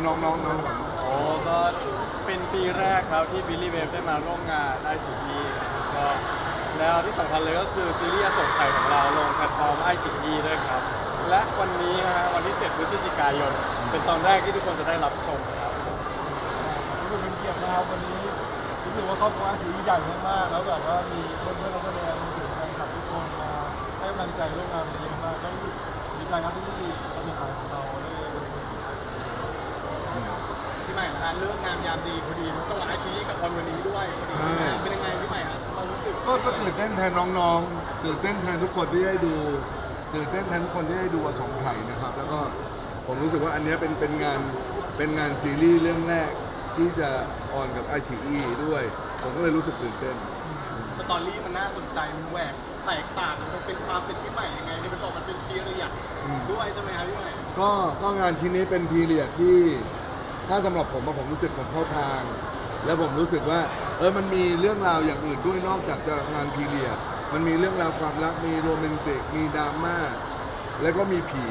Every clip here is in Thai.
อะอะน้องน้องน้องก่อนโอ้ก็เป็นปีแรกครับที่บิลลี่เวฟได้มาร่วมงานไอชีอีก็แล้วที่สำคัญเลยก็คือซีรีส์อสงไข่ของเราลงแพลตฟอร์มไอชีอีด้วยครับ และวันนี้นะฮะวันที่ 7 พฤศจิกายน เป็นตอนแรกที่ทุกคนจะได้รับชมครับรู้สึกเป็นเกียรตินะครับวันนี้รู้สึกว่าครอบครัวอาชีใหญ่มากๆแล้วแบบว่ามีเพื่อนๆนักแสดงรวมถึงแฟนคลับทุกคนมาให้กำลังใจร่วมงานวันนี้มากๆก็รู้สึกดีใจครับที่ประสบการณ์ของเราได้เป็นส่วนหนึ่ง พี่ใหม่นะฮะเลือกงามยามดีพอดีนะจังหวะอาชีพกับวันวันนี้ด้วยเป็นยังไงพี่ใหม่ฮะความรู้สึกก็ก็ตื่นเต้นแทนน้องๆ ตื่นเต้นแทนทุกคนที่ได้ดูตื่นเต้นแทนทุกคนที่ได้ดูอสงไข่นะครับ แล้วก็ผมรู้สึกว่าอันเนี้ยเป็นเป็นงานเป็นงานซีรีส์เรื่องแรกที่จะออนกับไอชีอีด้วย ผมก็เลยรู้สึกตื่นเต้น สตอรี่มันน่าสนใจมันแหวกแตกต่างมันเป็นความเป็นพี่ใหม่ยังไงนี่มันบอกมันเป็นพีเรียดอืมด้วยใช่ไหมครับพี่ใหม่ก็ก็งานชิ้นนี้เป็นพีเรียดที่ ถ้าสำหรับผมอะผมรู้สึกผมเข้าทาง แล้วผมรู้สึกว่าเออมันมีเรื่องราวอย่างอื่นด้วยนอกจากจะงานพีเรียดมันมีเรื่องราวความรักมีโรแมนติกมีดราม่าแล้วก็มีผี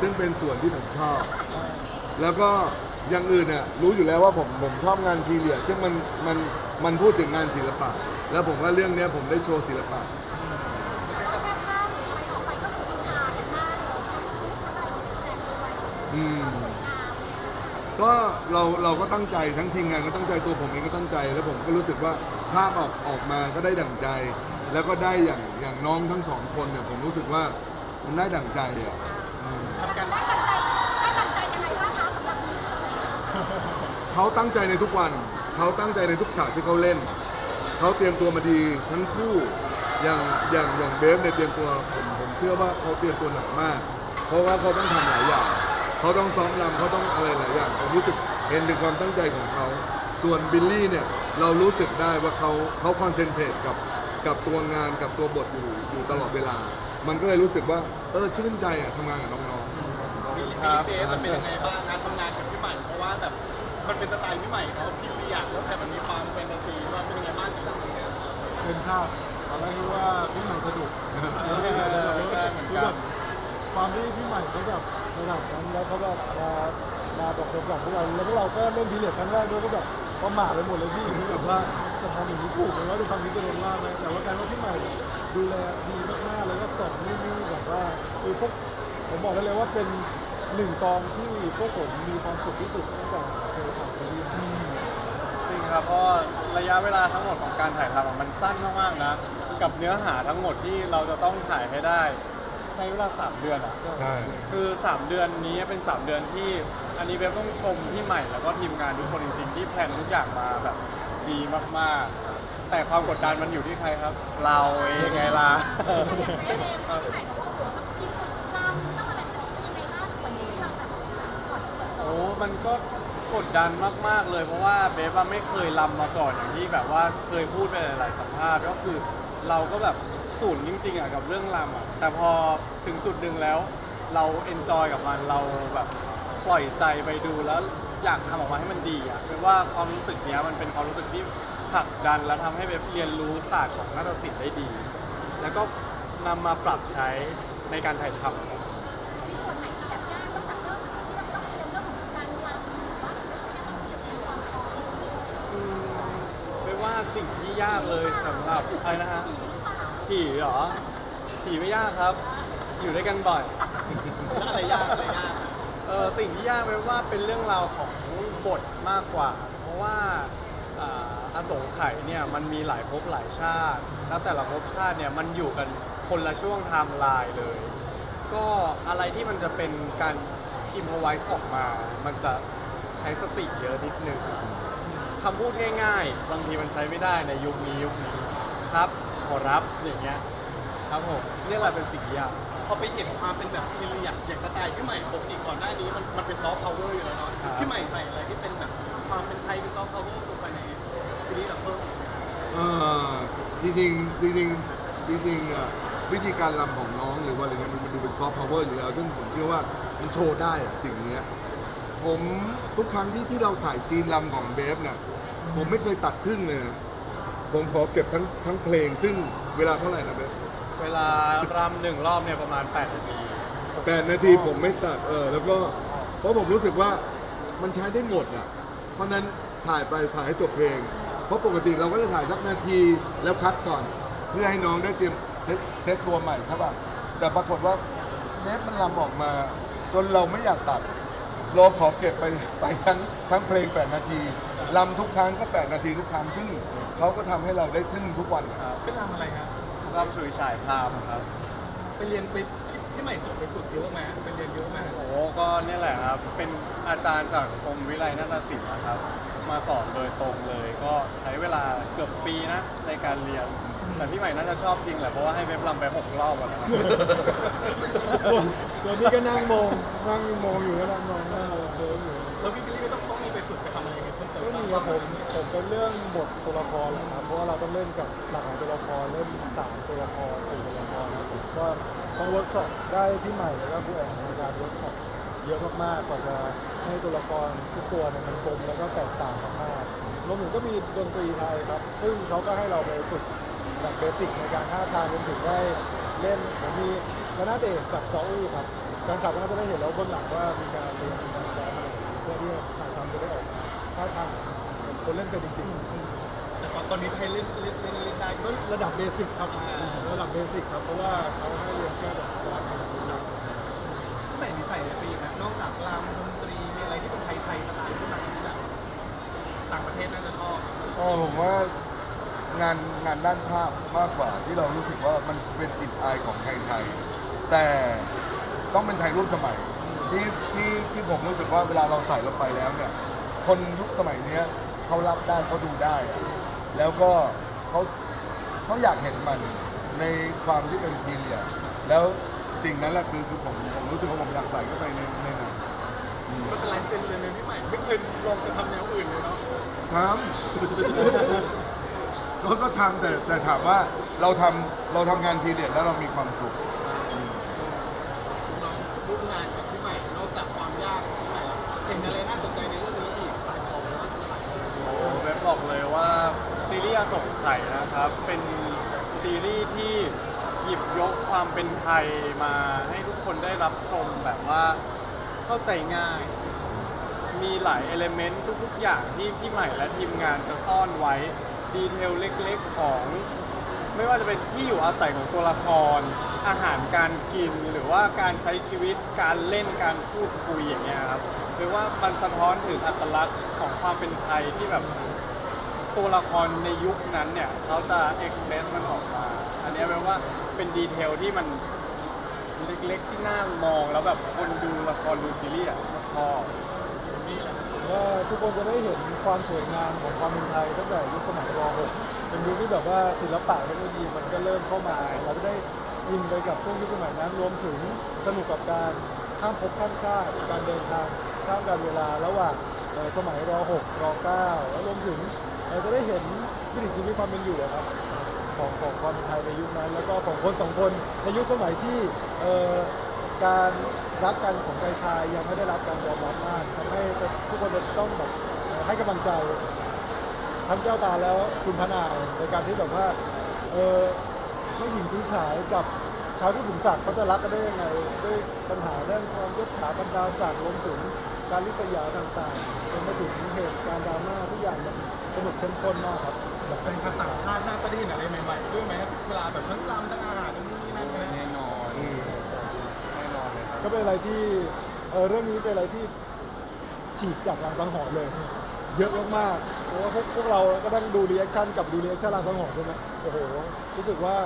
ซึ่งเป็นส่วนที่ผมชอบ แล้วก็อย่างอื่นน่ะรู้อยู่แล้วว่าผมผมชอบงานพีเรียดซึ่งมันมันมันพูดถึงงานศิลปะ แล้วผมว่าเรื่องเนี้ยผมได้โชว์ศิลปะ แค่ภาพหรืออะไรออกไปก็คือทากันมากเลยทั้งชุดทั้งอะไรของแสดงด้วย อืม สวยงามเลย ก็เราเราก็ตั้งใจทั้งทีมงานก็ตั้งใจตัวผมเองก็ตั้งใจ แล้วผมก็รู้สึกว่าภาพออกออกมาก็ได้ดั่งใจ แล้วก็ได้อย่างอย่างน้องทั้งสองคนเนี่ยผมรู้สึกว่ามันได้ดั่งใจอะอืมทำกันได้ดังใจได้ดังใจยังไงบ้างคะสำหรับนี้เขาตั้งใจในทุกวันเขาตั้งใจในทุกฉากที่เขาเล่นเขาเตรียมตัวมาดีทั้งคู่อย่างอย่างอย่างเบฟเนี่ยเตรียมตัวผมผมเชื่อว่าเขาเตรียมตัวหนักมาก เพราะว่าเขาต้องทำหลายอย่าง เขาต้องซ้อมรำเขาต้องอะไรหลายอย่างผมรู้สึกเห็นถึงความตั้งใจของเขา ส่วนบิลลี่เนี่ยเรารู้สึกได้ว่าเขาเขาคอนเซนเทรตกับกับตัวงานกับตัวบทอยู่อยู่ตลอดเวลา มันก็เลยรู้สึกว่าเออชื่นใจอะทำงานกับน้องๆพี่เบสมันเป็นยังไงบ้างงานทำงานกับพี่ใหม่เพราะว่าแบบมันเป็นสไตล์พี่ใหม่เนาะพี่เรียดแล้วแต่มันมีความเป็นดนตรีว่าเป็นยังไงบ้างกับเรื่องนี้เป็นภาพตอนแรกคิดว่าพี่ใหม่จะดุใช่เหมือนกันคือแบบ ความที่พี่ใหม่เขาแบบระดับนั้นแล้วเขาแบบมามาแบบเป็นแบพวกเราแล้วพวกเราก็เล่นพีเรียดครั้งแรกด้วยก็แบบประหม่าไปหมดเลยพี่คือแบบว่าจะทำอย่างนี้ถูกไหมว่าจะทำนี้จะโดนล่าไหมแต่ว่าการว่าพี่ใหม่ดูแลดีมากๆแล้วก็สอนนี่ๆแบบว่าคือพวกผมบอกได้เลยว่าเป็นหนึ่งกองที่พวกผมมีความสุขที่สุดตั้งแต่เคยถ่ายซีรีส์มาจริงครับเพราะระยะเวลาทั้งหมดของการถ่ายทำอะมันสั้นมากๆนะ กับเนื้อหาทั้งหมดที่เราจะต้องถ่ายให้ได้ ใช้เวลา 3 เดือนอะใช่ คือ 3 เดือนนี้เป็น 3 เดือนที่อันนี้เว็บต้องชมพี่ใหม่แล้วก็ทีมงานทุกคนจริงๆที่แพลนทุกอย่างมาแบบดีมากๆ แต่ความกดดันมันอยู่ที่ใครครับ เราเองไงล่ะอย่างเบสเองที่ไหนบอกว่าโอ้โหต้องพิมพ์ลำต้องอะไรเป็นยังไงบ้างส่วนที่เราแบบก่อนจะเปิดโอ้มันก็กดดันมาก ๆ เลย เพราะว่าเบฟว่าไม่เคยรำมาก่อนอย่างที่แบบว่าเคยพูดไปหลาย ๆ สัมภาษณ์ก็คือเราก็แบบ ศูนย์จริงๆอะกับเรื่องรำอะแต่พอถึงจุดหนึ่งแล้ว เราเอนจอยกับมันเราแบบปล่อยใจไปดูแล้วอยากทำออกมาให้มันดีอะเบฟว่าความรู้สึกเนี้ยมันเป็นความรู้สึกที่ผลักดันและทำให้เบฟเรียนรู้ศาสตร์ของนาฏศิลป์ได้ดี แล้วก็นำมาปรับใช้ในการถ่ายทำ มีส่วนไหนที่แบบยากต้องจากเรื่องที่เราต้องเตรียมเรื่องของการรำหรือว่าชุดที่ต้องเตรียมความพร้อม อืมไม่ว่าสิ่งที่ยากเลยสำหรับอะไรนะฮะ ผีหรือเปล่าผีเหรอผีไม่ยากครับ อยู่ด้วยกันบ่อยแล้วอะไรยากอะไรยากเออสิ่งที่ยากไม่ว่าเป็นเรื่องราวของบทมากกว่า เพราะว่าอ่าอสงไขยเนี่ยมันมีหลายภพหลายชาติ แล้วแต่ละภพชาติเนี่ยมันอยู่กันคนละช่วงไทม์ไลน์เลย ก็อะไรที่มันจะเป็นการอิมพอไว้ออกมา มันจะใช้สติเยอะนิดนึงคำพูดง่าย ๆ บางทีมันใช้ไม่ได้ในยุคนี้ยุคนี้ครับ ขอรับอย่างเงี้ยครับผมเนี่ยแหละเป็นสิ่งที่ยากพอไปเห็นความเป็นแบบพีเรียดอย่างสไตล์พี่ใหม่ปกติก่อนหน้านี้มันมันเป็นซอฟต์พาวเวอร์อยู่แล้วเนาะครับพี่ใหม่ใส่อะไรที่เป็นแบบความเป็นไทยเป็นซอฟต์พาวเวอร์ลงไปในซีรีส์เราเพิ่มอีกไหมเอ่อจริงๆจริงๆจริงๆอะวิธีการรำของน้องหรือว่าอะไรเงี้ยมันมันดูเป็นซอฟต์พาวเวอร์อยู่แล้วซึ่งผมเชื่อว่ามันโชว์ได้อะสิ่งเนี้ยผมทุกครั้งที่ที่เราถ่ายซีนรำของเบฟเนี่ยผมไม่เคยตัดครึ่งเลยนะ ผมขอเก็บทั้งทั้งเพลง ซึ่งเวลาเท่าไหร่นะเบฟเวลารำหนึ่งรอบเนี่ยประมาณ8นาทีแปดนาทีผมไม่ตัดเออแล้วก็เพราะผมรู้สึกว่ามันใช้ได้หมดอะ เพราะฉะนั้นถ่ายไปถ่ายให้จบเพลง เพราะปกติเราก็จะถ่ายสักนาทีแล้วคัดก่อน เพื่อให้น้องได้เตรียมเซตเซตตัวใหม่ครับป่ะแต่ปรากฏว่าเนฟมันลำออกมาจนเราไม่อยากตัดเราขอเก็บไปไปทั้งทั้งเพลง 8 นาทีลำทุกครั้งก็ 8 นาทีทุกครั้งซึ่ง เขาก็ทำให้เราได้ทึ่งทุกวันครับเป็นรำอะไรฮะรำฉุยฉายพรามครับ ไปเรียนไปพี่พี่ใหม่ส่งไปฝึกเยอะไหมไปเรียนเยอะมาก โอ้ก็เนี่ยแหละครับ เป็นอาจารย์จากกรมวิไลนาฏศิลป์นะครับ มาสอนโดยตรงเลย ก็ใช้เวลาเกือบปีนะในการเรียน แต่พี่ใหม่น่าจะชอบจริงแหละเพราะว่าให้เว็บลำไปหกรอบแล้วนะส่วนส่วนนี้ก็นั่งมองนั่งมองอยู่ก็นั่งมองนั่งมองเคิร์ฟอยู่แล้วพี่บิลลี่ไม่ต้องต้องมีไปฝึกไปทำอะไรกันเพิ่มเติมก็มีครับผมผมเป็นเรื่องบทตัวละครแหละครับเพราะว่าเราต้องเล่นกับหลากหลายตัวละครเล่นสามตัวละครสี่ตัวละครนะครับผมก็ต้องเวิร์กช็อปได้พี่ใหม่แล้วก็ผู้แอนในการเวิร์กช็อปเยอะมากๆกว่าจะให้ตัวละครทุกตัวเนี่ยมันกลมแล้วก็แตกต่างมากๆรวมถึงก็มีดนตรีไทยครับ ซึ่งเขาก็ให้เราไปฝึก แบบเบสิกในการท่าทางรวมถึงได้เล่นผมมีระนาดเอกกับซออู้ครับการขับก็น่าจะได้เห็นแล้วเบนหลังว่ามีการเรียนมีการซ้อมอะไรเพื่อที่ถ่ายทำจะได้ออกมาท่าทางเหมือนคนเล่นเป็นจริงๆแต่ตอนตอนนี้ไทยเล่นเล่นเล่นเล่นได้ก็ก็ระดับเบสิกครับอ่าระดับเบสิกครับเพราะว่าเขาให้เรียนแค่แบบฟอนต์พี่ใหม่มีใส่ในปีนะนอกจากรำดนตรีมีอะไรที่เป็นไทยไทยสไตล์ที่แบบที่แบบต่างประเทศน่าจะชอบก็ผมว่า งานงานด้านภาพมากกว่าที่เรารู้สึกว่ามันเป็นกลิ่นอายของไทยไทยแต่ต้องเป็นไทยร่วมสมัยที่ที่ที่ผมรู้สึกว่าเวลาเราใส่ลงไปแล้วเนี่ย คนยุคสมัยเนี้ยเขารับได้เขาดูได้อะแล้วก็เขาเขาอยากเห็นมันในความที่เป็นพีเรียดแล้วสิ่งนั้นแหละคือคือผมผมรู้สึกว่าผมอยากใส่เข้าไปในในหนังอืมมันเป็นลายเซ็นเลยนะพี่ใหม่ ไม่เคยลองจะทำแนวอื่นเลยเนาะทำ ก็ก็ทำแต่แต่ถามว่าเราทำเราทำงานพีเรียดแล้วเรามีความสุข น้องร่วมงานกับพี่ใหม่นอกจากความยากของพี่ใหม่แล้วเห็นอะไรน่าสนใจในเรื่องนี้อีกสายของแล้วสายของโอ้เว็บบอกเลยว่าซีรีส์อสงไข่นะครับ เป็นซีรีส์ที่หยิบยกความเป็นไทยมาให้ทุกคนได้รับชมแบบว่าเข้าใจง่าย มีหลายเอลเมนต์ทุกๆอย่างที่พี่ใหม่และทีมงานจะซ่อนไว้ ดีเทลเล็กๆของ ไม่ว่าจะเป็นที่อยู่อาศัยของตัวละคร อาหารการกินหรือว่าการใช้ชีวิตการเล่นการพูดคุยอย่างเงี้ยครับหรือว่ามันสะท้อนถึงอัตลักษณ์ของความเป็นไทยที่แบบตัวละครในยุคนั้นเนี่ยเขาจะเอ็กเพรสมันออกมา อันนี้แปลว่าเป็นดีเทลที่มันเล็กๆที่น่ามองแล้วแบบคนดูละครดูซีรีส์อะจะชอบ ว่าทุกคนจะได้เห็นความสวยงามของความเป็นไทยตั้งแต่ยุคสมัยร .6 เป็นยุคที่แบบว่าศิลปะเทคโนโลยีมันก็เริ่มเข้ามา เราจะได้อินไปกับช่วงยุคสมัยนั้นรวมถึงสนุกกับการข้ามภพข้ามชาติการเดินทางข้ามการเวลาระหว่างสมัยร .6 ร .9 แล้วรวมถึงเราจะได้เห็นวิถีชีวิตความเป็นอยู่ครับของของความเป็นไทยในยุคนั้น แล้วก็ของคนสองคนในยุคสมัยที่การ รักกันของชายชายยังไม่ได้รับการยอมรับมากทำให้ทุกคนจะต้องแบบเอ่อให้กำลังใจทั้งแก้วตาแล้วคุณพนาในการที่แบบว่าเออไม่หญิงชู้ฉายกับชาวผู้สูงศักดิ์เขาจะรักกันได้ยังไงด้วยปัญหาเรื่องความยศถาบรรดาศักดิ์รวมถึงการลิษยาต่างๆจนมาถึงเหตุการณ์ดราม่าทุกอย่างมันสนุกเข้มข้นมากครับ แบบแฟนคลับต่างชาติน่าจะได้เห็นอะไรใหม่ๆด้วยไหมเวลาแบบทั้งรำทั้งอาหารทั้งนี่นั่นนะ แน่นอนแน่นอนเลยครับ ก็เป็นอะไรที่เออเรื่องนี้เป็นอะไรที่ฉีกจากรางสังหรณ์เลย เยอะมากๆเพราะว่าพวกพวกเราก็ต้องดูรีแอคชั่นกับดูรีแอคชั่นรางสังหรณ์ด้วยนะโอ้โหรู้สึกว่า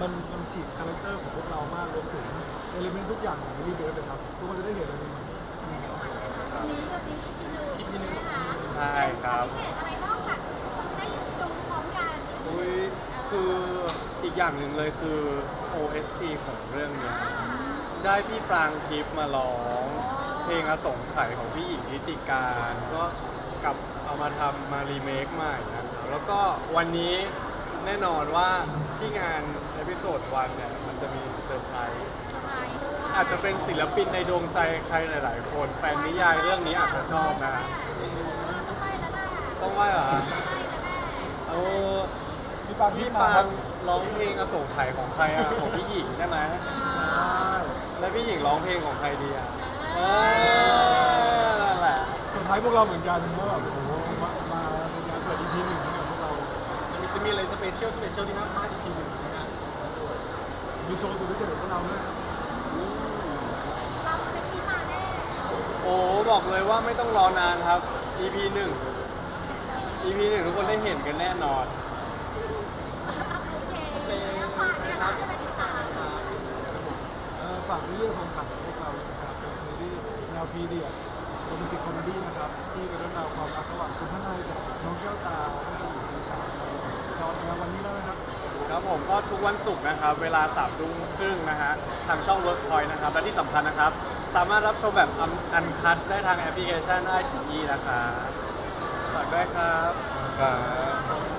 มันมันฉีกคาแรคเตอร์ของพวกเรามากรวมถึงเอลิเมนต์ทุกอย่างของมิลลี่เบฟเลยครับทุกคนจะได้เห็นอะไรใหม่ๆวันนี้วันนี้อีพีหนึ่งนะคะใช่ครับพิเศษอะไรนอกจากคนจะได้ดูพร้อมกันอุ้ยคืออีกอย่างหนึ่งเลยคือ OST ของเรื่องเนี้ย ได้พี่ปรางทิพย์มาร้อง เพลงอสงไขยของพี่หญิงนิติการ ก็กลับเอามาทำมารีเมคใหม่นะครับแล้วก็วันนี้แน่นอนว่าที่งานเอพิโซดวันเนี่ยมันจะมีเซอร์ไพรส์สบายด้วยอาจจะเป็นศิลปินในดวงใจใครหลาย ๆ คนแฟนนิยายเรื่องนี้อาจจะชอบนะ ต้องไปแล้วแหละต้องว่าเหรอต้องไปแล้วแหละเออพี่ปางพี่พี่ปาปางงร้องเพลงอโศกไขยของใครอะของพี่หญิงใช่ไหม แล้วพี่หญิงร้องเพลงของใครดีอะเออนั่นแหละเซอร์ไพรส์พวกเราเหมือนกันว่าแบบโอ้โหมามาในงานเปิด EP หนึ่งให้กับพวกเรา จะมีจะมีอะไรสเปเชียลสเปเชียลที่ห้ามพลาด EP หนึ่งนะฮะมีโชว์สุดพิเศษของพวกเราด้วยเราอะไรที่มาแน่โอ้บอกเลยว่าไม่ต้องรอนานครับ EP 1 EP 1ทุกคนได้เห็นกันแน่นอน โอเคแล้วฝากนะคะจะไปติดตามเอ่อ ฝากซีรีส์สงขันของพวกเราเลยนะครับ เป็นซีรีส์แนวพีเรียดโรแมนติกคอมเมดี้นะครับ ที่เป็นเรื่องราวความรักระหว่างคุณพระนายกับน้องแก้วตาแล้วก็หญิงชายจอแอร์วันนี้แล้วนะครับ ครับผมก็ทุกวันศุกร์นะครับ เวลา3ามทุ่มครึ่งนะฮะ ทางช่อง Workpoint นะครับ และที่สำคัญนะครับ สามารถรับชมแบบอันคัดได้ทางแอปพลิเคชันไอชีนะครับฝากด้วยครับ ครับ